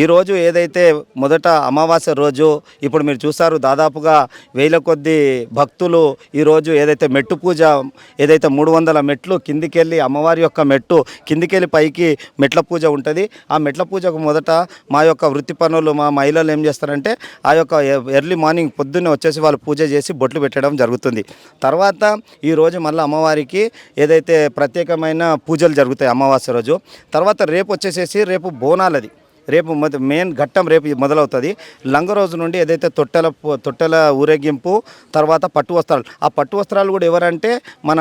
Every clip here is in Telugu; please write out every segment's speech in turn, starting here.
ఈరోజు ఏదైతే మొదట అమావాస్య రోజు ఇప్పుడు మీరు చూసారు దాదాపుగా వేల కొద్ది భక్తులు ఈరోజు ఏదైతే మెట్టు పూజ ఏదైతే మూడు వందల మెట్లు కిందికెళ్ళి అమ్మవారి యొక్క మెట్టు కిందికెళ్ళి పైకి మెట్ల పూజ ఉంటుంది. ఆ మెట్ల పూజకు మొదట మా యొక్క వృత్తి పనులు మా మహిళలు ఏం చేస్తారంటే ఆ యొక్క ఎర్లీ మార్నింగ్ పొద్దున్నే వచ్చేసి వాళ్ళు పూజ చేసి బొట్లు పెట్టడం జరుగుతుంది. తర్వాత ఈరోజు మళ్ళీ అమ్మవారికి ఏదైతే ప్రత్యేకమైన పూజలు జరుగుతాయి అమావాస్య రోజు తర్వాత రేపు వచ్చేసేసి రేపు బోనాలది. రేపు మెయిన్ ఘట్టం రేపు మొదలవుతుంది. లంగ రోజు నుండి ఏదైతే తొట్టెల తొట్టెల ఊరేగింపు తర్వాత పట్టు వస్త్రాలు ఆ పట్టు వస్త్రాలు కూడా ఎవరంటే మన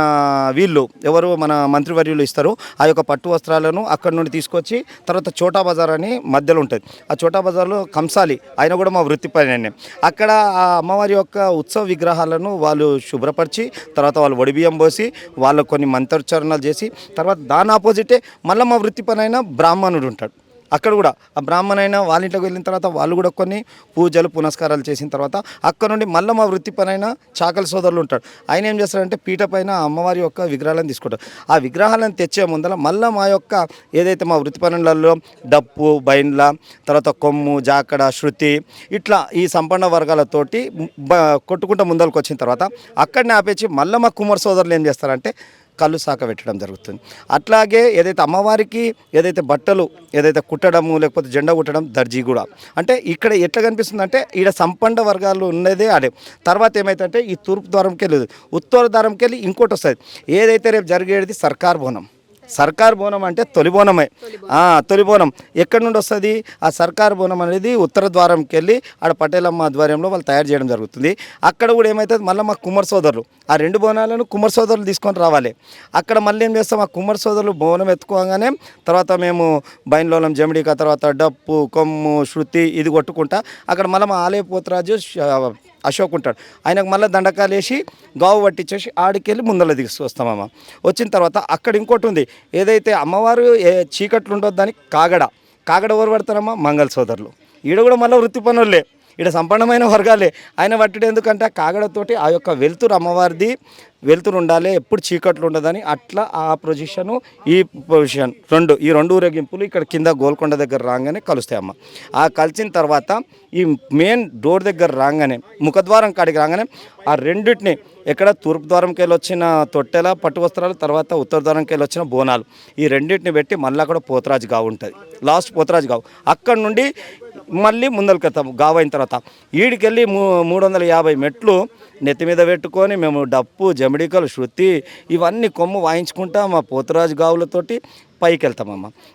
వీళ్ళు ఎవరు మన మంత్రివర్యులు ఇస్తారు. ఆ యొక్క పట్టు వస్త్రాలను అక్కడి నుండి తీసుకొచ్చి తర్వాత చోటా బజార్ అని మధ్యలో ఉంటుంది. ఆ చోటా బజార్లో కంసాలి ఆయన కూడా మా వృత్తి పని అక్కడ ఆ అమ్మవారి యొక్క ఉత్సవ విగ్రహాలను వాళ్ళు శుభ్రపరిచి తర్వాత వాళ్ళు వడిబియ్యం పోసి వాళ్ళు కొన్ని మంత్రోచ్చారణలు చేసి తర్వాత దాని ఆపోజిటే మళ్ళీ మా వృత్తి పని అయిన బ్రాహ్మణుడు ఉంటాడు. అక్కడ కూడా ఆ బ్రాహ్మణైన వాళ్ళ ఇంట్లోకి వెళ్ళిన తర్వాత వాళ్ళు కూడా కొన్ని పూజలు పునస్కారాలు చేసిన తర్వాత అక్కడ నుండి మళ్ళీ మా వృత్తి పనైన చాకలి సోదరులు ఉంటాడు ఆయన ఏం చేస్తారంటే పీట పైన అమ్మవారి యొక్క విగ్రహాలను తీసుకుంటారు. ఆ విగ్రహాలను తెచ్చే ముందర మళ్ళీ మా యొక్క ఏదైతే మా వృత్తి పనులలో డప్పు బైండ్ల తర్వాత కొమ్ము జాకడ శృతి ఇట్లా ఈ సంపన్న వర్గాలతోటి కొట్టుకుంటూ ముందరకు వచ్చిన తర్వాత అక్కడనే ఆపేసి మళ్ళీ మా కుమార్ సోదరులు ఏం చేస్తారంటే కళ్ళు సాక పెట్టడం జరుగుతుంది. అట్లాగే ఏదైతే అమ్మవారికి ఏదైతే బట్టలు ఏదైతే కుట్టడము లేకపోతే జెండా కుట్టడం దర్జీ కూడా. అంటే ఇక్కడ ఎట్లా కనిపిస్తుంది అంటే ఈడ సంపన్న వర్గాలు ఉన్నదే అదే. తర్వాత ఏమైతుందంటే ఈ తూర్పు ద్వారంకి వెళ్ళదు ఉత్తర ద్వారంకి వెళ్ళి ఇంకోటి వస్తుంది. ఏదైతే రేపు జరిగేది సర్కార్ భవనం. సర్కార్ బోనం అంటే తొలి బోనమే. తొలి బోనం. ఎక్కడి నుండి వస్తుంది? ఆ సర్కార్ బోనం అనేది ఉత్తర ద్వారంకి వెళ్ళి ఆడ పటేలమ్మ ఆధ్వర్యంలో వాళ్ళు తయారు చేయడం జరుగుతుంది. అక్కడ కూడా ఏమవుతుంది మళ్ళీ మా కుమ్మర్ సోదరులు. ఆ రెండు బోనాలను కుమ్మర్ సోదరులు తీసుకొని రావాలి. అక్కడ మళ్ళీ ఏం చేస్తాం? ఆ కుమ్మర్ సోదరులు బోనం ఎత్తుకోగానే తర్వాత మేము బైన్లోలం జమిడిక తర్వాత డప్పు కొమ్ము శృతి ఇది కొట్టుకుంటా అక్కడ మళ్ళీ మా ఆలయ పోతరాజు అశోక్ ఉంటాడు. ఆయనకు మళ్ళీ దండకాలు వేసి గావు పట్టించేసి ఆడికెళ్ళి ముందర తీసుకొస్తామమ్మ వచ్చిన తర్వాత అక్కడ ఇంకోటి ఉంది. ఏదైతే అమ్మవారు ఏ చీకట్లు ఉండొద్దని కాగడ. కాగడ ఎవరు పడతారమ్మా? మంగళ సోదరులు. ఈడ కూడా మళ్ళీ వృత్తి పనులే. ఈడ సంపన్నమైన వర్గాలే. ఆయన పట్టడం ఎందుకంటే ఆ కాగడతోటి ఆ యొక్క వెలుతురు అమ్మవారిది వెలుతురు ఉండాలి ఎప్పుడు చీకట్లు ఉండదని అట్లా ఆ పొజిషను ఈ పొజిషన్ రెండు ఈ రెండు ఊరేగింపులు ఇక్కడ కింద గోల్కొండ దగ్గర రాగానే కలుస్తాయి అమ్మ. ఆ కలిసిన తర్వాత ఈ మెయిన్ డోర్ దగ్గర రాగానే ముఖద్వారం కాడికి రాగానే ఆ రెండింటిని ఎక్కడ తూర్పు ద్వారంకి వెళ్ళి వచ్చిన తొట్టెల పట్టు వస్త్రాలు తర్వాత ఉత్తర ద్వారంకి వెళ్ళి వచ్చిన బోనాలు. ఈ రెండింటిని పెట్టి మళ్ళీ అక్కడ పోతరాజు గావు ఉంటుంది. లాస్ట్ పోతరాజు గావు. అక్కడ నుండి మళ్ళీ ముందరికెత్తాము గావైన తర్వాత ఈడికెళ్ళి మూ మూడు వందల యాభై మెట్లు నెత్తి మీద పెట్టుకొని మేము డప్పు జమిడికలు శృతి ఇవన్నీ కొమ్ము వాయించుకుంటా మా పోతురాజు గావులతోటి పైకి వెళ్తామమ్మ